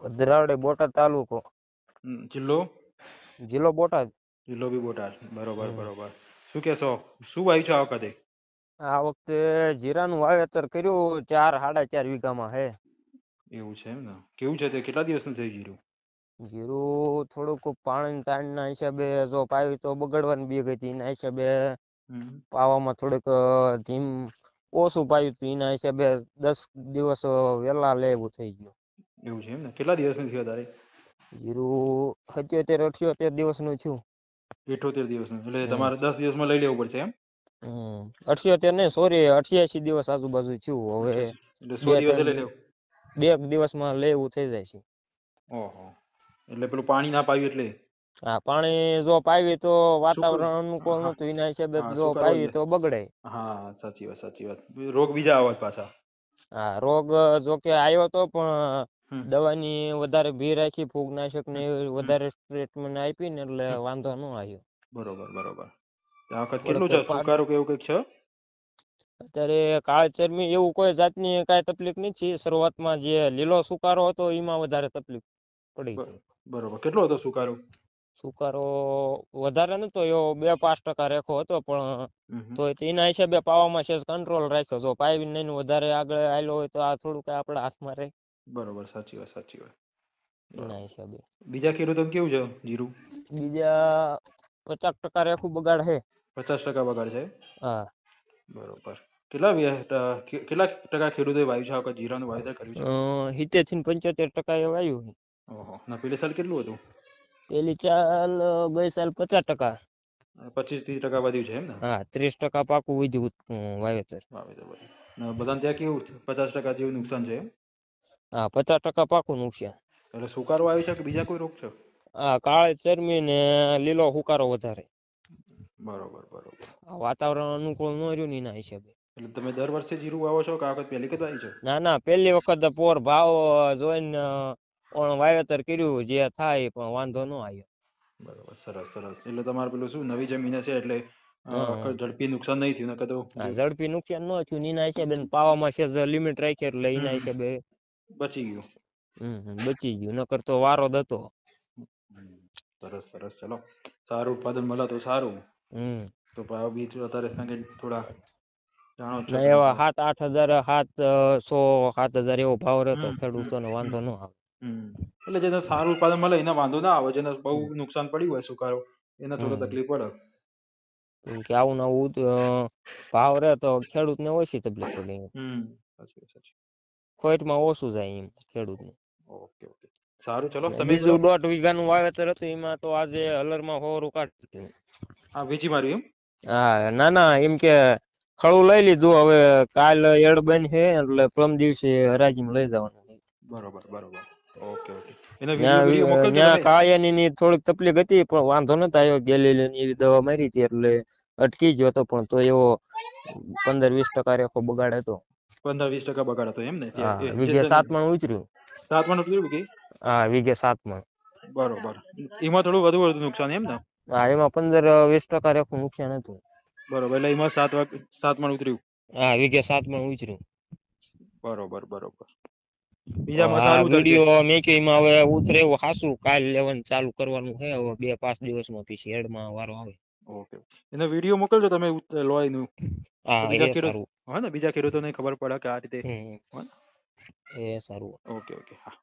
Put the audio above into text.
ભદ્રાવડે બોટાદ તાલુકો. જિલ્લો? જિલ્લો બોટાદ. જિલ્લો બી બોટાદ. બરોબર બરોબર. શું કહેશો? શું વાવ્યું છે આ વખતે? આ વખતે જીરાનું વાવેતર કર્યું ચાર સાડા ચાર વીઘામાં હે. એવું છે એમ ને? કેવું છે તે? કેટલા દિવસનું થઈ જીરું? જીરું થોડુંક પાણી તાણના હિસાબે જો પાવી તો બગડવાની બી હતી. એના હિસાબે પાવામાં થોડુંક ધીમ ઓછું પાયું હતું. એના હિસાબે દસ દિવસ વહેલા લેવું થઈ ગયું. એવું છે એમ ને? કેટલા દિવસનું થયું તારે જીરું સત્યોતેર અઠ્યોતેર દિવસનું છું. અઠ્યોતેર દિવસનું એટલે તમારે દસ દિવસમાં લઈ લેવું પડશે એમ? અઠ્યોતેર નહીં સોરી અઠ્યાસી દિવસ આજુબાજુ થયું હવે એટલે સો દિવસે લઈ લેવું? બે દિવસમાં લેવું થઈ જાય છે. ઓહો. એટલે પેલું પાણી ના પાવ્યું એટલે? હા પાણી જો પાવી તો વાતાવરણ અનુકૂળ નતું એના હિસાબે જો પાવી તો બગડે. હા સાચી વાત સાચી વાત. રોગ બીજા આવત પાછા. હા રોગ જો કે આવ્યો તો પણ. દવાની વધારે ભી રાખી ફૂગનાશક ને વધારે ટ્રીટમેન્ટ આપી ને એટલે વાંધો ન આવ્યો. બરોબર બરોબર. આ વખત કેટલું છે? સુકારો કે એવું કંઈક છે? અત્યારે કાળ ચરમી એવું કોઈ જાતની કાંઈ તકલીફ નથી. શરૂઆતમાં જે લીલો સુકારો હતો એમાં વધારે તકલીફ પડી છે. બરોબર. કેટલો હતો સુકારો? સુકારો વધારે નતો એવો બે પાંચ ટકા રેખો હતો પણ. તો એના હિસાબે પાવામાં છે કંટ્રોલ રાખ્યો. જો પાવી નહીં વધારે આગળ આવેલો હોય તો આ થોડુંક આપણા હાથમાં રહે. બરોબર સાચી વાત સાચી વાત. બીજા ખેડૂતોને કેવું છે જીરું? બીજા પચાસ ટકા રેખું બગાડ હે પચાસ ટકા બગાડ છે હા. બરોબર. કેટલા કેટલા ટકા ખેડૂતોએ વાયુ છે આ વખત જીરાનું વાવેતર કર્યું છે? સિત્તેરથી પંચોતેર ટકા એ વાયું છે. ઓહો ના પેલી સાલ કેટલું હતું? પેલી ચાલ ગઈ સાલ પચાસ ટકા. પચીસ ત્રીસ ટકા વધ્યું છે એમ ને? હા ત્રીસ ટકા પાકું વધ્યું વાવેતર. વાવેતર બધું. બધાને ત્યાં કેવું પચાસ ટકા જેવું નુકસાન છે એમ? હા પચાસ ટકા પાકું નુકસાન. એટલે સુકારો આવ્યો છે કે બીજા કોઈ રોગ છે? હા કાળી ચરમી ને લીલો સુકારો વધારે. બરોબર બરોબર. વાતાવરણ અનુકૂળ ન રહ્યું એના હિસાબે. એટલે તમે દર વર્ષે જીરું વાવો છો કે આ વખત પહેલી વખત વાવી છે? ના ના પહેલી વખત પોર ભાવ જોઈને વાવેતર કર્યું જે થાય પણ વાંધો ન આવ્યો. બરોબર સરસ સરસ. એટલે તમારે પેલું શું નવી જમીન હશે એટલે ઝડપી નુકસાન નહીં થયું નકર તો ઝડપી નુકસાન ન થયું નીના એના હિસાબે ને પાવામાં છે લિમિટ રાખી એટલે એના. હિસાબે બચી ગયું. હમ બચી ગયું. નકર તો વારો જ હતો. સરસ સરસ. ચલો સારું ઉત્પાદન મળે તો સારું. હમ. તો ભાવ બી અત્યારે કે થોડા જાણો એવા સાત આઠ હજાર સાત સો સાત હજાર એવો ભાવ રહેતો. ખેડૂતોને વાંધો ન આવે. એટલે જેને સારું ઉત્પાદન મળે એને વાંધો ના આવે. જેને બહુ નુકસાન પડ્યું હોય સુકારો એને થોડો તકલીફ પડે. કે આવું ને આવું ઉત- અ, ભાવ રહે તો ખેડૂતને ઓછી તકલીફ પડે. હમ સાચી સાચી ખોટમાં ઓછું જાય એમ ખેડૂતને. Okay okay. સારું ચલો. તમે બીજું દોઢ વીઘાનું વાવેતર હતું એમાં તો આજે હલરમાં હોરું કાઢ્યું હા વીજી માર્યું એમ? હા ના ના એમ કે ખળું લઈ લીધું હવે કાલ એડ બન છે એટલે પ્રમ દિવસે હરાજીમાં લઈ જવાનું. બરોબર બરોબર. ઓકે ત્યાં ની થોડીક તકલીફ હતી પણ વાંધો નતો આવ્યો. ગેલેલી ની એવી દવા મારી હતી એટલે અટકી ગયો હતો પણ તો એવો પંદર વીસ ટકા રેખો બગાડ હતો. પંદર વીસ ટકા બગાડ હતો એમ ને ત્યાં સાત મણ ઉતર્યું. સાત મણ ઉતર્યું કે? હા વીઘે સાત મણ. બરોબર. એમાં થોડું વધુ વધુ નુકસાન એમ ને? હા એમાં પંદર વીસ ટકા રેખું નુકસાન હતું. બરોબર એટલે એમાં સાત સાત મણ ઉતર્યું. હા વીઘે મણ ઉતર્યું. બરોબર બરોબર. બીજામાં સારું મેકીમાં હવે ઉતરે એવું હાસું કાલ લેવાનું ચાલુ કરવાનું છે. હવે બે પાંચ દિવસમાં પછી હેડમાં વારો આવે. ઓકે. એનો વીડિયો મોકલજો તમે લોહી નું હા એ સારું. હા ને બીજા ખેડૂતોને ખબર પડે કે આ રીતે એ સારું. ઓકે ઓકે હા.